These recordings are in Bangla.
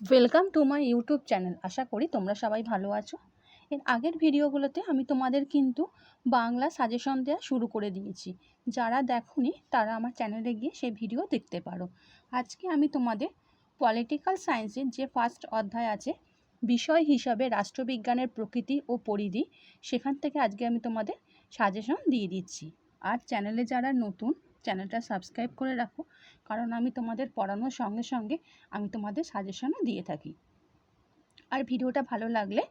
Welcome to my YouTube channel আশা করি তোমরা সবাই ভালো আছো। এর আগের ভিডিওগুলোতে আমি তোমাদের কিন্তু বাংলা সাজেশন দেওয়া শুরু করে দিয়েছি। যারা দেখোনি, তারা আমার চ্যানেলে গিয়ে সেই ভিডিও দেখতে পারো। আজকে আমি তোমাদের পলিটিক্যাল সায়েন্সের যে ফার্স্ট অধ্যায় আছে, বিষয় হিসাবে রাষ্ট্রবিজ্ঞানের প্রকৃতি ও পরিধি, সেখান থেকে আজকে আমি তোমাদের সাজেশন দিয়ে দিচ্ছি। আর চ্যানেলে যারা নতুন চ্যানেলটা সাবস্ক্রাইব করে রাখো, কারণ আমি তোমাদের পড়ানোর সঙ্গে সঙ্গে আমি তোমাদের সাজেশনও দিয়ে থাকি। আর ভিডিওটা ভালো লাগলে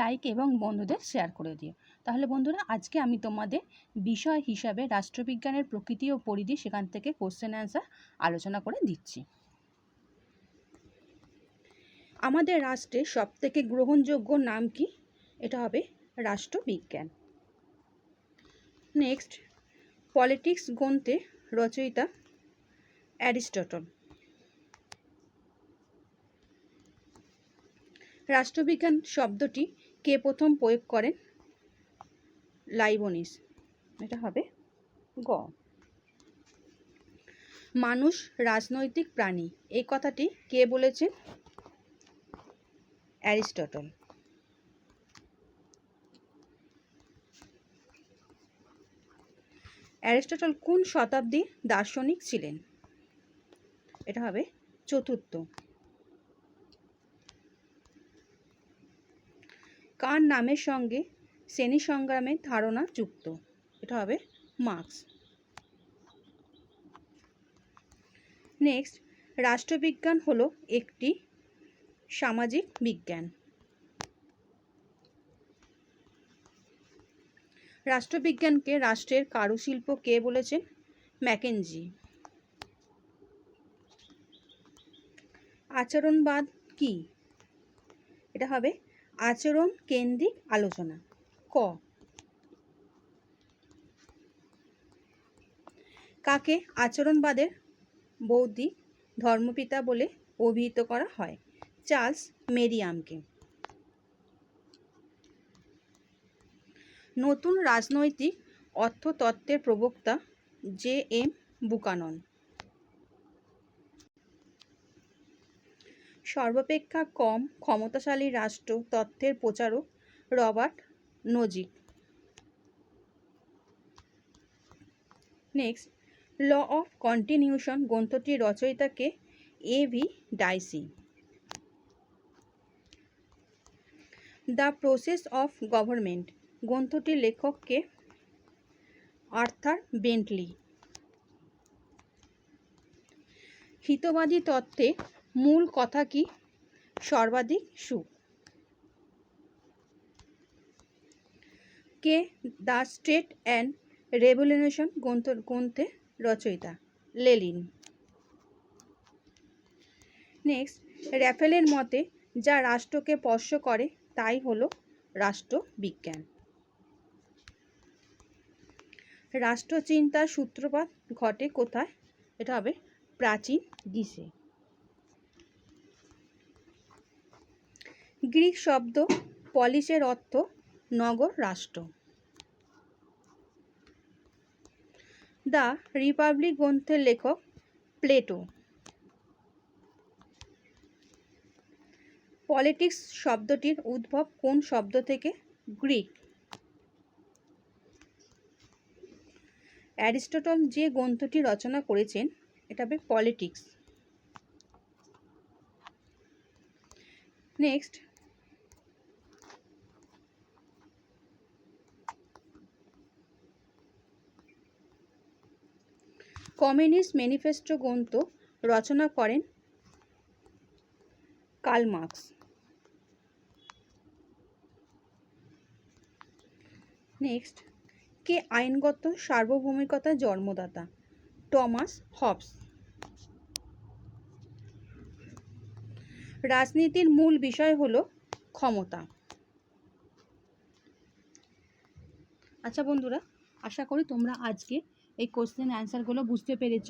লাইক এবং বন্ধুদের শেয়ার করে দিও। তাহলে বন্ধুরা, আজকে আমি তোমাদের বিষয় হিসাবে রাষ্ট্রবিজ্ঞানের প্রকৃতি ও পরিধি সেখান থেকে কোশ্চেন অ্যান্সার আলোচনা করে দিচ্ছি। আমাদের রাষ্ট্রের সবথেকে গ্রহণযোগ্য নাম কি? এটা হবে রাষ্ট্রবিজ্ঞান। নেক্সট পলিটিক্স গ্রন্থে রচয়িতা অ্যারিস্টটল। রাষ্ট্রবিজ্ঞান শব্দটি কে প্রথম প্রয়োগ করেন? লাইবনিস। এটা হবে গ। মানুষ, রাজনৈতিক প্রাণী। এই কথাটি কে বলেছেন? অ্যারিস্টটল। অ্যারিস্টটল কোন শতাব্দী দার্শনিক ছিলেন? এটা হবে চতুর্থ। কার নামের সঙ্গে শ্রেণি সংগ্রামের ধারণা যুক্ত? এটা হবে মার্কস। নেক্সট, রাষ্ট্রবিজ্ঞান হলো একটি সামাজিক বিজ্ঞান। রাষ্ট্রবিজ্ঞানকে রাষ্ট্রের কারুশিল্প কে বলেছেন? ম্যাকেনজি। আচরণবাদ কি? এটা হবে আচরণ কেন্দ্রিক আলোচনা। ক। কাকে আচরণবাদের বৌদ্ধিক ধর্মপিতা বলে অভিহিত করা হয়? চার্লস মেরিয়ামকে। নতুন রাজনৈতিক অর্থতত্ত্বের প্রবক্তা জে এম বুকানন। সর্বাপেক্ষা কম ক্ষমতাশালী রাষ্ট্র তত্ত্বের প্রচারক Robert Nozick. Next, law of continuation গ্রন্থটির রচয়িতাকে A V Dicey. The process of government. গ্রন্থটির লেখককে আর্থার বেন্টলি। হিতবাদী তত্ত্বে মূল কথা কি? সর্বাধিক সুখ কে দ্য স্টেট অ্যান্ড রেভলিউশন গ্রন্থ, গ্রন্থে রচয়িতা? লেলিন। নেক্সট, র্যাফেলের মতে যা রাষ্ট্রকে স্পর্শ করে তাই হলো রাষ্ট্রবিজ্ঞান। রাষ্ট্রচিন্তার সূত্রপাত ঘটে কোথায়? এটা হবে প্রাচীন গ্রীসে। গ্রিক শব্দ পলিসের অর্থ নগর রাষ্ট্র। দ্য রিপাবলিক গ্রন্থের লেখক প্লেটো। পলিটিক্স শব্দটির উদ্ভব কোন শব্দ থেকে? গ্রিক। অ্যারিস্টটল যে গ্রন্থটি রচনা করেছেন, এটা হবে পলিটিক্স। নেক্সট। কমিউনিস্ট ম্যানিফেস্টো গ্রন্থ রচনা করেন কার্ল মার্কস। নেক্সট। কে আইনগত সার্বভৌমিকতার জন্মদাতা? Thomas Hobbes. রাজনীতির মূল বিষয় হলো ক্ষমতা। আচ্ছা বন্ধুরা, আশা করি তোমরা আজকে এই কোশ্চেন অ্যান্সারগুলো বুঝতে পেরেছ।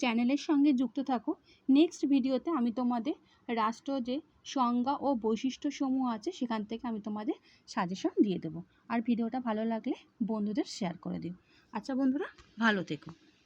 চ্যানেলের সঙ্গে যুক্ত থাকো। নেক্সট ভিডিওতে আমি তোমাদের রাষ্ট্র যে সংজ্ঞা ও বৈশিষ্ট্য সমূহ আছে, সেখান থেকে আমি তোমাদের সাজেশন দিয়ে দেবো। আর ভিডিওটা ভালো লাগলে বন্ধুদের শেয়ার করে দিও। আচ্ছা বন্ধুরা, ভালো থেকো।